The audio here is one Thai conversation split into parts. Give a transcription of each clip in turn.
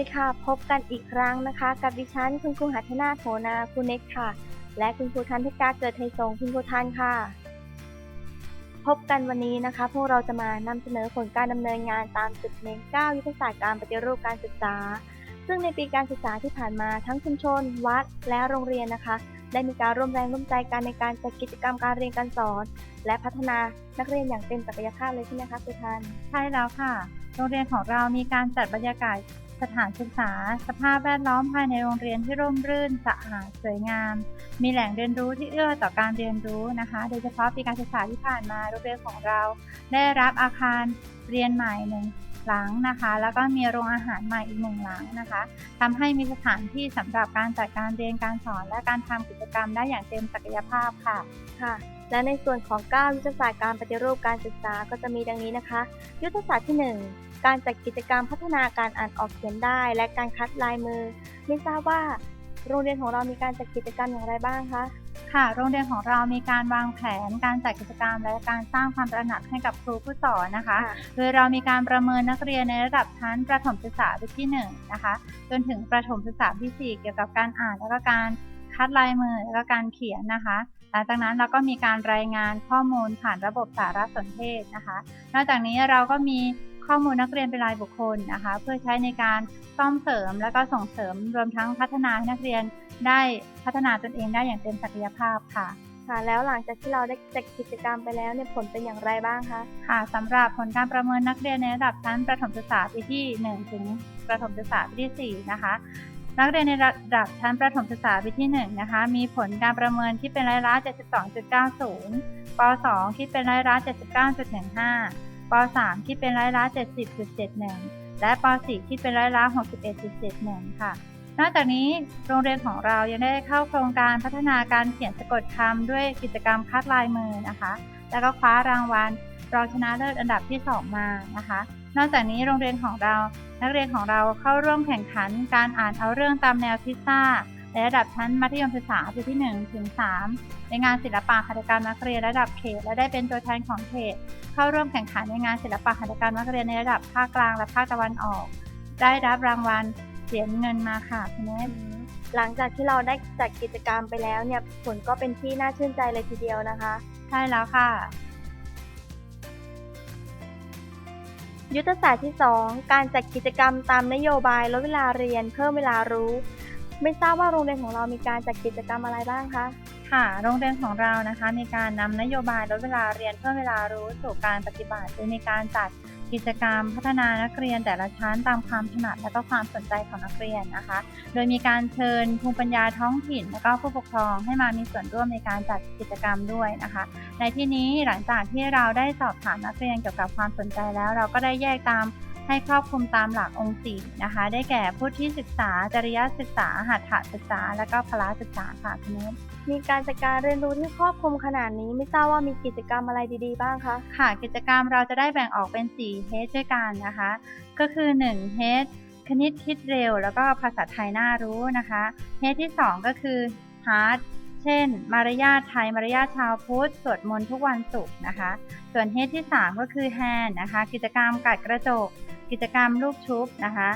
ดีค่ะ พบกันอีกครั้งนะคะ กับดิฉันคุณครูหัทนาโถนาคุณเน็กค่ะ และคุณครูทันทิกาเกิดไทยสงคุณครูทันค่ะ พบกันวันนี้นะคะ พวกเราจะมานำเสนอผลการดำเนินงานตามจุดเน้น9ยุทธศาสตร์การปฏิรูปการศึกษา ซึ่งในปีการศึกษาที่ผ่านมาทั้งชุมชน วัด และโรงเรียนนะคะ ได้มีการร่วมแรงร่วมใจกันในการจัดกิจกรรมการเรียนการสอน และพัฒนานักเรียนอย่างเต็มศักยภาพเลยใช่ไหมคะครูทันใช่แล้วค่ะโรงเรียนของเรามีการจัดบรรยากาศ สถานศึกษา สภาพแวดล้อมภายในโรงเรียนที่ร่มรื่นสะอาดสวยงาม มีแหล่งเรียนรู้ที่เอื้อต่อการเรียนรู้นะคะ โดยเฉพาะปีการศึกษาที่ผ่านมาโรงเรียนของเรา ได้รับอาคารเรียนใหม่หนึ่งหลังนะคะ แล้วก็มีโรงอาหารใหม่อีกหนึ่งหลังนะคะทำให้มีสถานที่สำหรับการจัดการเรียนการสอน และการทำกิจกรรมได้อย่างเต็มศักยภาพค่ะค่ะและในส่วนของ 9 ยุทธศาสตร์การปฏิรูปการศึกษาก็จะมีดังนี้นะคะ ยุทธศาสตร์ที่ 1 การจัดกิจกรรมพัฒนาการอ่านออกเขียนได้ และการคัดลายมือ ไม่ทราบว่าโรงเรียนของเรามีการจัดกิจกรรมอย่างไรบ้างคะค่ะ โรงเรียนของเรามีการวางแผนการจัดกิจกรรม และการสร้างความตระหนักให้กับครูผู้สอนนะคะ โดยเรามีการประเมินนักเรียนในระดับชั้นประถมศึกษาปีที่1นะคะ จนถึงประถมศึกษาปีที่4เกี่ยวกับการอ่านแล้วก็การคัดลายมือแล้วก็การเขียนนะคะหลังจากนั้นเราก็มีการรายงานข้อมูลผ่านระบบสารสนเทศนะคะ นอกจากนี้เราก็มี ข้อมูลนักเรียนเป็นรายบุคคลนะคะเพื่อใช้ในการซ่อมเสริม และก็ส่งเสริมรวมทั้งพัฒนาให้นักเรียนได้พัฒนาตนเองได้อย่างเต็มศักยภาพค่ะค่ะแล้วหลังจากที่เราได้จัดกิจกรรมไปแล้วเนี่ยผลเป็นอย่างไรบ้างคะค่ะสำหรับผลการประเมินนักเรียนในระดับชั้นประถมศึกษาปีที่ 1 ถึงประถมศึกษาปีที่4นะคะนักเรียนในระดับชั้นประถมศึกษาปีที่1นะคะมีผลการประเมินที่เป็นร้อยละ 72.90ป .2 คิดเป็นร้อยละ 79.15 ป .3 คิดเป็นร้อยละ 70.71 และป .4 คิดเป็นร้อยละ 61.71 ค่ะ นอกจากนี้โรงเรียนของเรายังได้เข้าโครงการพัฒนาการเขียนสะกดคำด้วยกิจกรรมคัดลายมือนะคะ แล้วก็คว้ารางวัลรองชนะเลิศอันดับที่ 2 มานะคะ นอกจากนี้โรงเรียนของเรา นักเรียนของเราเข้าร่วมแข่งขันการอ่านเอาเรื่องตามแนวพิซซ่าในระดับชั้นมัธยมศึกษาปีที่1ถึง3ในงานศิลปะหัตถกรรมนักเรียนระดับเขตและได้เป็นตัวแทนของเขต เข้าร่วมแข่งขันในงานศิลปะหัตถกรรมนักเรียนในระดับภาคกลางและภาคตะวันออก ได้รับรางวัลเหรียญเงินมาค่ะคุณเนสหลังจากที่เราได้จัดกิจกรรมไปแล้วเนี่ยผลก็เป็นที่น่าชื่นใจเลยทีเดียวนะคะ ใช่แล้วค่ะ ยุทธศาสตร์ที่ 2 การจัดกิจกรรมตามนโยบายลดเวลาเรียนเพิ่มเวลารู้ ไม่ทราบว่าโรงเรียนของเรามีการจัดกิจกรรมอะไรบ้างคะ ค่ะ โรงเรียนของเรานะคะมีการนำนโยบายลดเวลาเรียนเพิ่มเวลารู้สู่การปฏิบัติโดยมีการจัดกิจกรรมพัฒนานักเรียนแต่ละชั้นตามความถนัดและก็ความสนใจของนักเรียนนะคะ โดยมีการเชิญภูมิปัญญาท้องถิ่น และก็ผู้ปกครองให้มามีส่วนร่วมในการจัดกิจกรรมด้วยนะคะ ในที่นี้หลังจากที่เราได้สอบถามนักเรียนเกี่ยวกับความสนใจแล้ว เราก็ได้แยกตาม ให้ครอบคลุมตามหลักองค์สี่นะคะ ได้แก่ผู้ที่ศึกษา จริยศึกษา หัตถศึกษา และก็พละศึกษาค่ะคุณนุชมีการจัดการเรียนรู้ที่ครอบคลุมขนาดนี้ไม่ทราบว่ามีกิจกรรมอะไรดีๆ บ้างคะ ค่ะ กิจกรรมเราจะได้แบ่งออกเป็น4เฮดด้วยกันนะคะ ก็คือ1เฮดคณิตคิดเร็ว แล้วก็ภาษาไทยน่ารู้นะคะเฮดที่ 2 ก็คือฮาร์ดเช่น มารยาทไทย มารยาทชาวพุทธ สวดมนต์ทุกวันศุกร์นะคะ ส่วนเฮดที่ 3 ก็คือแฮนนะคะ กิจกรรมกัดกระจก กิจกรรมลูกชุบนะคะ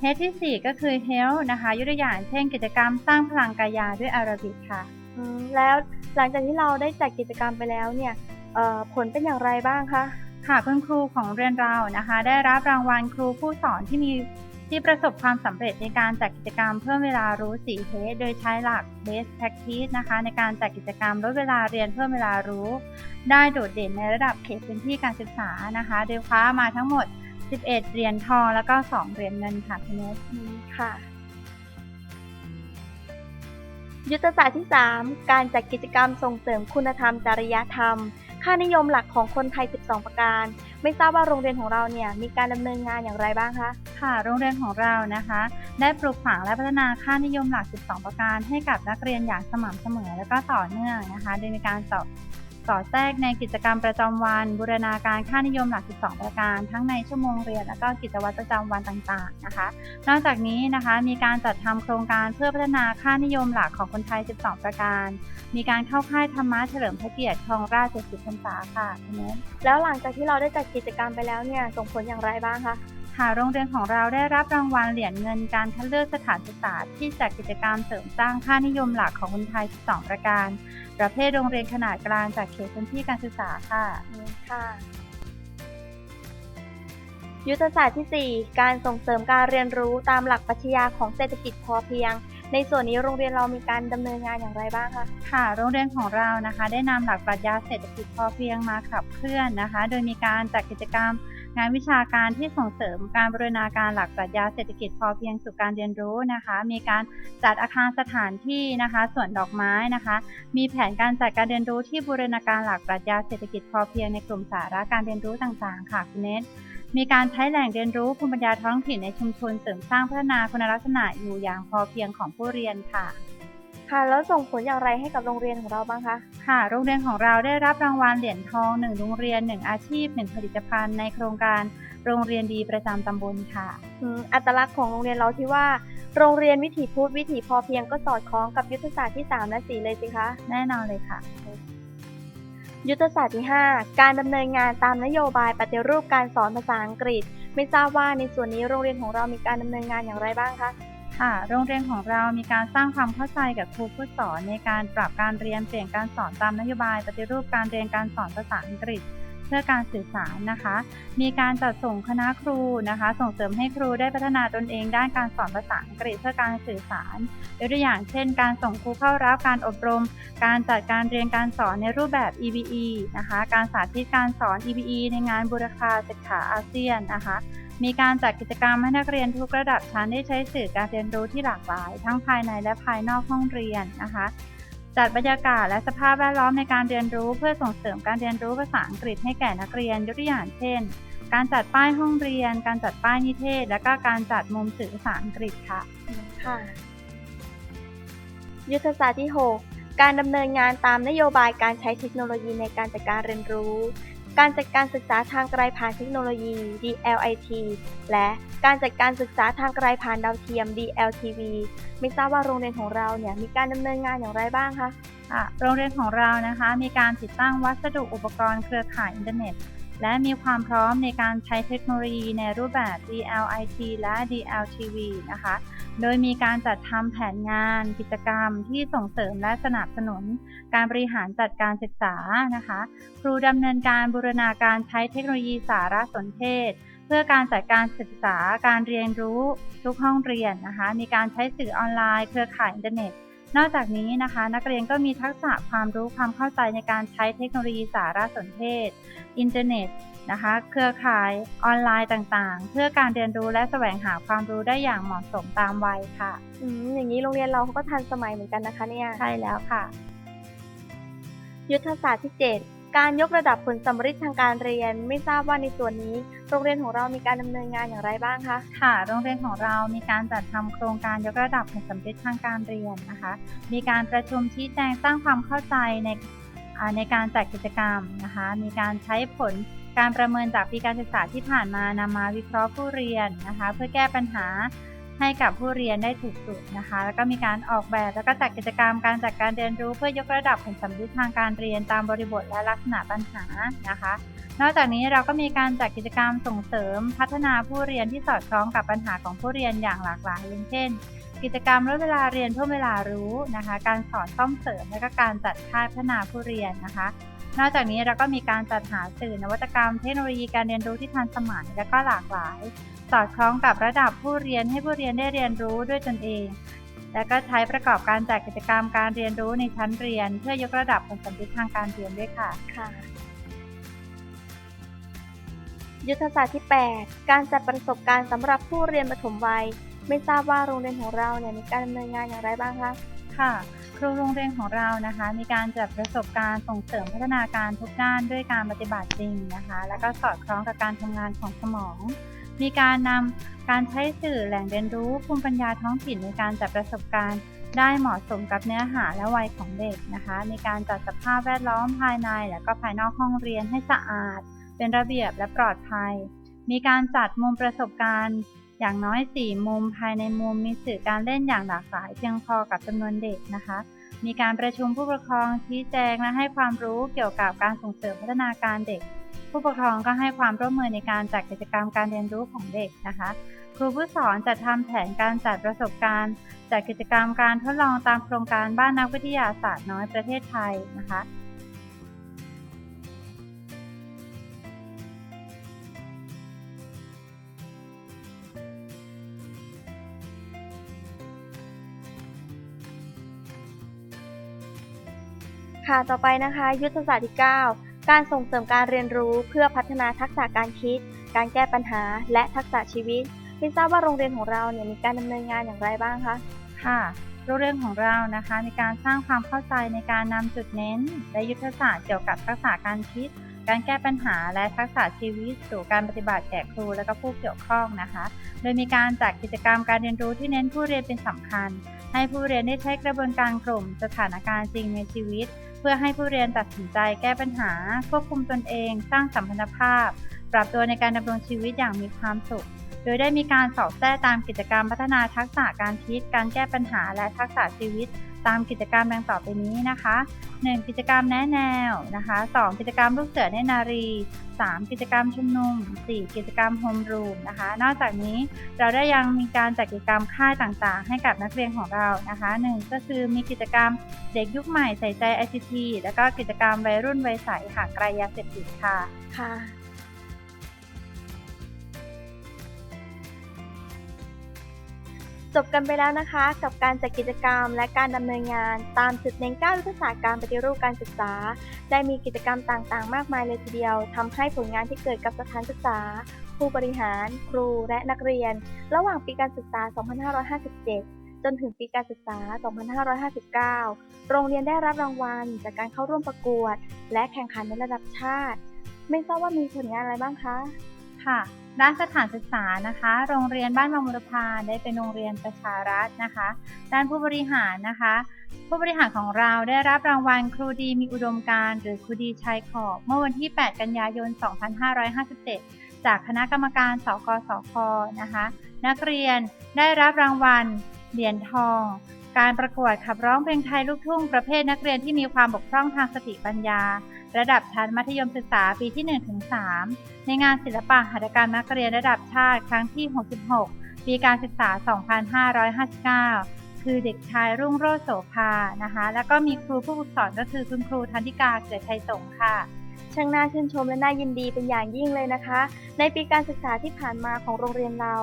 เฮดที่ 4 ก็คือเฮลนะคะยกตัวอย่างเช่นกิจกรรมสร้างพลังกายาด้วยอาราบิกค่ะอืมแล้วหลังจากที่เราได้จัดกิจกรรมไปแล้วเนี่ยเอ่อผลเป็นอย่างไรบ้างคะค่ะคุณครูของเรียนเรานะคะ ได้รับรางวัลครูผู้สอนที่มีที่ประสบความสำเร็จในการจัดกิจกรรมเพิ่มเวลารู้4เทสโดยใช้หลัก best practice นะคะ ในการจัดกิจกรรมลดเวลาเรียนเพิ่มเวลารู้ ได้โดดเด่นในระดับเขตพื้นที่การศึกษานะคะ โดยคว้ามาทั้งหมด 11 เหรียญทองแล้วก็ 2 เหรียญเงินค่ะคุณเนสอืมค่ะ ยุทธศาสตร์ที่ 3 การจัดกิจกรรมส่งเสริมคุณธรรมจริยธรรม ค่านิยมหลักของคนไทย 12 ประการ ไม่ทราบว่าโรงเรียนของเราเนี่ยมีการดำเนินงานอย่างไรบ้างคะ ค่ะ โรงเรียนของเรานะคะ ได้ปลูกฝังและพัฒนาค่านิยมหลัก 12 ประการ ให้กับนักเรียนอย่างสม่ำเสมอ และก็ต่อเนื่องนะคะ โดยมีการสอบ สอดแทรกในกิจกรรมประจำวัน บูรณาการค่านิยมหลัก 12 ประการ ทั้งในชั่วโมงเรียน และก็กิจวัตรประจำวันต่างๆนะคะ นอกจากนี้นะคะมีการจัดทำโครงการเพื่อพัฒนาค่านิยมหลักของคนไทย 12 ประการ มีการเข้าค่ายธรรมะเฉลิมพระเกียรติครองราช70พรรษาค่ะแล้วหลังจากที่เราได้จัดกิจกรรมไปแล้วเนี่ยส่งผลอย่างไรบ้างคะ ค่ะโรงเรียนของเราได้รับรางวัลเหรียญเงินการคัดเลือกสถานศึกษาที่จัดกิจกรรมเสริมสร้างค่านิยมหลักของคนไทย 12 ประการ ประเภทโรงเรียนขนาดกลางจากเขตพื้นที่การศึกษาค่ะอืมค่ะ ยุทธศาสตร์ที่ 4 การส่งเสริมการเรียนรู้ตามหลักปรัชญาของเศรษฐกิจพอเพียงในส่วนนี้โรงเรียนเรามีการดำเนินงานอย่างไรบ้างคะ ค่ะ โรงเรียนของเรานะคะ ได้นำหลักปรัชญาเศรษฐกิจพอเพียงมาขับเคลื่อนนะคะ โดยมีการจัดกิจกรรม งานวิชาการที่ส่งเสริมการบรูรณาการหลักปรัชญาเศรษฐกิจพอเพียงสู่การเรียนรู้นะคะ มีการจัดอาคารสถานที่นะคะสวนดอกไม้นะคะ มีแผนการจัดการเรียนรู้ที่บูรณาการหลักปรัชญาเศรษฐกิจพอเพียงในกลุ่มสาระการเรียนรู้ต่างๆ ค่ะคุณเนตมีการใช้แหล่งเรียนรู้ภูมิปัญญาท้องถิ่นในชุมชนเสริมสร้างพัฒนาคุณลักษณะอยู่อย่างพอเพียงของผู้เรียนค่ะ ค่ะ แล้วส่งผลอย่างไรให้กับโรงเรียนของเราบ้างคะ ค่ะ โรงเรียนของเราได้รับรางวัลเหรียญทอง 1 โรงเรียน 1 อาชีพ 1 ผลิตภัณฑ์ในโครงการโรงเรียนดีประจำตำบลค่ะอืมอัตลักษณ์ของโรงเรียนเราที่ว่าโรงเรียนวิถีพุทธวิถีพอเพียงก็สอดคล้องกับยุทธศาสตร์ที่ 3 และ 4 เลยสิคะ แน่นอนเลยค่ะ ยุทธศาสตร์ที่ 5 การดำเนินงานตามนโยบายปฏิรูปการสอนภาษาอังกฤษ ไม่ทราบว่าในส่วนนี้โรงเรียนของเรามีการดำเนินงานอย่างไรบ้างคะ ค่ะ โรงเรียนของเรามีการสร้างความเข้าใจกับครูผู้สอนในการปรับการเรียนเปลี่ยนการสอนตามนโยบายปฏิรูปการเรียนการสอนภาษาอังกฤษเพื่อการสื่อสารนะคะ มีการจัดส่งคณะครูนะคะ ส่งเสริมให้ครูได้พัฒนาตนเองด้านการสอนภาษาอังกฤษเพื่อการสื่อสารยกตัวอย่างเช่น การส่งครูเข้ารับการอบรม การจัดการเรียนการสอนในรูปแบบ EBE นะคะ การสาธิตการสอน EBE ในงานบูรพาศึกษาอาเซียนนะคะ มีการจัดกิจกรรมให้นักเรียนทุกระดับชั้นได้ใช้สื่อการเรียนรู้ที่หลากหลาย ทั้งภายในและภายนอกห้องเรียนนะคะ จัดบรรยากาศและสภาพแวดล้อมในการเรียนรู้เพื่อส่งเสริมการเรียนรู้ภาษาอังกฤษให้แก่นักเรียนยกตัวอย่างเช่น การจัดป้ายห้องเรียน การจัดป้ายนิเทศ และก็การจัดมุมสื่อภาษาอังกฤษค่ะค่ะ ยุทธศาสตร์ที่ 6 การดำเนินงานตามนโยบายการใช้เทคโนโลยีในการจัดการเรียนรู้ การจัดการศึกษาทางไกลผ่านเทคโนโลยี DLIT และการจัดการศึกษาทางไกลผ่านดาวเทียม DLTV ไม่ทราบว่าโรงเรียนของเราเนี่ยมีการดำเนินงานอย่างไรบ้างคะค่ะโรงเรียนของเรานะคะมีการติดตั้งวัสดุอุปกรณ์เครือข่ายอินเทอร์เน็ต และมีความพร้อมในการใช้เทคโนโลยีในรูปแบบ DLIT และ DLTV นะคะ โดยมีการจัดทำแผนงานกิจกรรมที่ส่งเสริมและสนับสนุน การบริหารจัดการศึกษานะคะ ครูดำเนินการบูรณาการใช้เทคโนโลยีสารสนเทศ เพื่อการจัดการศึกษาการเรียนรู้ทุกห้องเรียนนะคะ มีการใช้สื่อออนไลน์ เครือข่ายอินเทอร์เน็ต นอกจากนี้นะคะ นักเรียนก็มีทักษะความรู้ความเข้าใจในการใช้เทคโนโลยีสารสนเทศ อินเทอร์เน็ตนะคะ เครือข่ายออนไลน์ต่างๆ เพื่อการเรียนรู้และแสวงหาความรู้ได้อย่างเหมาะสมตามวัยค่ะอืมอย่างนี้โรงเรียนเราก็ทันสมัยเหมือนกันนะคะเนี่ย ใช่แล้วค่ะ ยุทธศาสตร์ที่ 7 การยกระดับผลสำฤทธิ์ทางการเรียน ไม่ทราบว่าในส่วนนี้ โรงเรียนของเรามีการดำเนินงานอย่างไรบ้างคะค่ะ โรงเรียนของเรามีการจัดทำโครงการยกระดับผลสำเร็จทางการเรียนนะคะ มีการประชุมชี้แจงสร้างความเข้าใจในในการจัดกิจกรรมนะคะ มีการใช้ผลการประเมินจากปีการศึกษาที่ผ่านมานำมาวิเคราะห์ผู้เรียนนะคะ เพื่อแก้ปัญหา ให้กับผู้เรียนได้ถูกจุดนะคะ แล้วก็มีการออกแบบแล้วก็จัดกิจกรรมการจัดการเรียนรู้เพื่อยกระดับผลสำเร็จทางการเรียนตามบริบทและลักษณะปัญหานะคะ นอกจากนี้เราก็มีการจัดกิจกรรมส่งเสริม พัฒนาผู้เรียนที่สอดคล้องกับปัญหาของผู้เรียนอย่างหลากหลายอย่างเช่น กิจกรรมลดเวลาเรียนเพิ่มเวลารู้นะคะ การสอนซ่อมเสริมและก็การจัดค่ายพัฒนาผู้เรียนนะคะนอกจากนี้เราก็มีการจัดหาสื่อนวัตกรรมเทคโนโลยีการเรียนรู้ที่ทันสมัยและก็หลากหลาย สอดคล้องกับระดับผู้เรียนให้ผู้เรียนได้เรียนรู้ด้วยตนเอง และก็ใช้ประกอบการจัดกิจกรรมการเรียนรู้ในชั้นเรียน เพื่อยกระดับผลสำเร็จทางการเรียนด้วยค่ะค่ะยุทธศาสตร์ที่ 8 การจัดประสบการณ์สำหรับผู้เรียนประถมวัย ไม่ทราบว่าโรงเรียนของเราเนี่ยมีการดำเนินงานอย่างไรบ้างคะ ค่ะ ครูโรงเรียนของเรานะคะ มีการจัดประสบการณ์ส่งเสริมพัฒนาการทุกด้านด้วยการปฏิบัติจริงนะคะ แล้วก็สอดคล้องกับการทำงานของสมอง มีการนำการใช้สื่อแหล่งเรียนรู้ภูมิปัญญาท้องถิ่นในการจัดประสบการณ์ได้เหมาะสมกับเนื้อหาและวัยของเด็กนะคะมีการจัดสภาพแวดล้อมภายในและก็ภายนอกห้องเรียนให้สะอาด เป็นระเบียบและปลอดภัย มีการจัดมุมประสบการณ์ อย่างน้อย 4 มุมภายในมุมมีสื่อการเล่นอย่างหลากหลายเพียงพอกับจำนวนเด็กนะคะ มีการประชุมผู้ปกครองชี้แจงและให้ความรู้เกี่ยวกับการส่งเสริมพัฒนาการเด็ก ผู้ปกครองก็ให้ความร่วมมือในการจัดกิจกรรมการเรียนรู้ของเด็กนะคะ ครูผู้สอนจัดทำแผนการจัดประสบการณ์ จัดกิจกรรมการทดลองตามโครงการบ้านนักวิทยาศาสตร์น้อยประเทศไทยนะคะค่ะ ต่อไปนะคะ ยุทธศาสตร์ที่ 9 การส่งเสริมการเรียนรู้เพื่อพัฒนาทักษะการคิด การแก้ปัญหา และทักษะชีวิตไม่ทราบว่าโรงเรียนของเราเนี่ยมีการดำเนินงานอย่างไรบ้างคะ ค่ะ โรงเรียนของเรานะคะมีการสร้างความเข้าใจในการนำจุดเน้น และยุทธศาสตร์เกี่ยวกับทักษะการคิด การแก้ปัญหาและทักษะชีวิต สู่การปฏิบัติแก่ครูและก็ผู้เกี่ยวข้องนะคะ โดยมีการจัดกิจกรรมการเรียนรู้ที่เน้นผู้เรียนเป็นสำคัญ ให้ผู้เรียนได้ใช้กระบวนการกลุ่มสถานการณ์จริงในชีวิต เพื่อให้ผู้เรียนตัดสินใจแก้ปัญหา ควบคุมตนเอง สร้างสัมพันธภาพ ปรับตัวในการดำรงชีวิตอย่างมีความสุข โดยได้มีการสอบแทรกตามกิจกรรมพัฒนาทักษะการคิด การแก้ปัญหาและทักษะชีวิต ตามกิจกรรมดังต่อไปนี้นะคะ 1. กิจกรรมแนะแนวนะคะ 2. กิจกรรมลูกเสือเนนารี 3. กิจกรรมชุมนุม 4. กิจกรรมโฮมรูมนะคะ นอกจากนี้เราได้ยังมีการจัดกิจกรรมค่ายต่างๆ ให้กับนักเรียนของเรานะคะ 1. ก็คือมีกิจกรรมเด็กยุคใหม่ใส่ใจ ICT แล้วก็กิจกรรมวัยรุ่นวัยใสห่างไกลยาเสพติดค่ะค่ะ จบกันไปแล้วนะคะ กับการจัดกิจกรรมและการดำเนินงาน ตามจุดเน้น9ยุทธศาสตร์การปฏิรูปการศึกษา ได้มีกิจกรรมต่างๆ มากมายเลยทีเดียวทำให้ผลงานที่เกิดกับสถานศึกษา ผู้บริหาร ครูและนักเรียน ระหว่างปีการศึกษา 2557 จนถึงปีการศึกษา 2559 โรงเรียนได้รับรางวัล จากการเข้าร่วมประกวด และแข่งขันในระดับชาติ ไม่ทราบว่ามีผลงานอะไรบ้างคะ ค่ะ ด้านสถานศึกษานะคะ โรงเรียนบ้านวังบุรพาได้เป็นโรงเรียนประชารัฐนะคะ ด้านผู้บริหารนะคะ ผู้บริหารของเราได้รับรางวัลครูดีมีอุดมการณ์หรือครูดีชายขอบ เมื่อวันที่ 8 กันยายน 2557 จากคณะกรรมการสกสคนะคะ นักเรียนได้รับรางวัลเหรียญทอง การประกวดขับร้องเพลงไทยลูกทุ่งประเภทนักเรียนที่มีความบกพร่องทางสติปัญญา ระดับชั้นมัธยมศึกษาปีที่ 1-3 ในงานศิลปะหัตถกรรมนักเรียนระดับชาติครั้งที่ 66 ปีการศึกษา 2559 คือเด็กชายรุ่งโรจน์โสภานะคะ แล้วก็มีครูผู้ฝึกสอนก็คือคุณครูธันธิกาเกิดไทยสงฆ์ค่ะช่างน่าชื่นชมและน่ายินดีเป็นอย่างยิ่งเลยนะคะ ในปีการศึกษาที่ผ่านมาของโรงเรียนเรา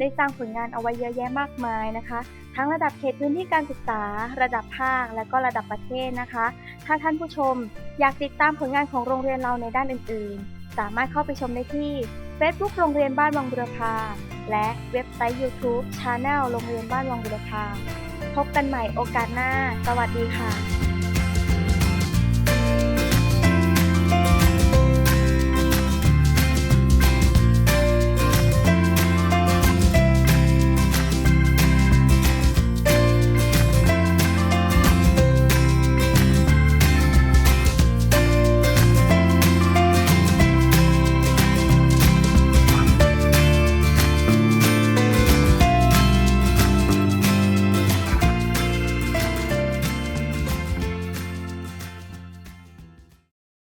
ได้สร้างผลงานเอาไว้เยอะแยะมากมายนะคะ ทั้งระดับเขตพื้นที่การศึกษา ระดับภาค และก็ระดับประเทศนะคะ ถ้าท่านผู้ชมอยากติดตามผลงานของโรงเรียนเราในด้านอื่นๆ สามารถเข้าไปชมได้ที่ Facebook โรงเรียนบ้านวังบุรพาและเว็บไซต์ YouTube Channel โรงเรียนบ้านวังบุรพาพบกันใหม่โอกาสหน้า สวัสดีค่ะ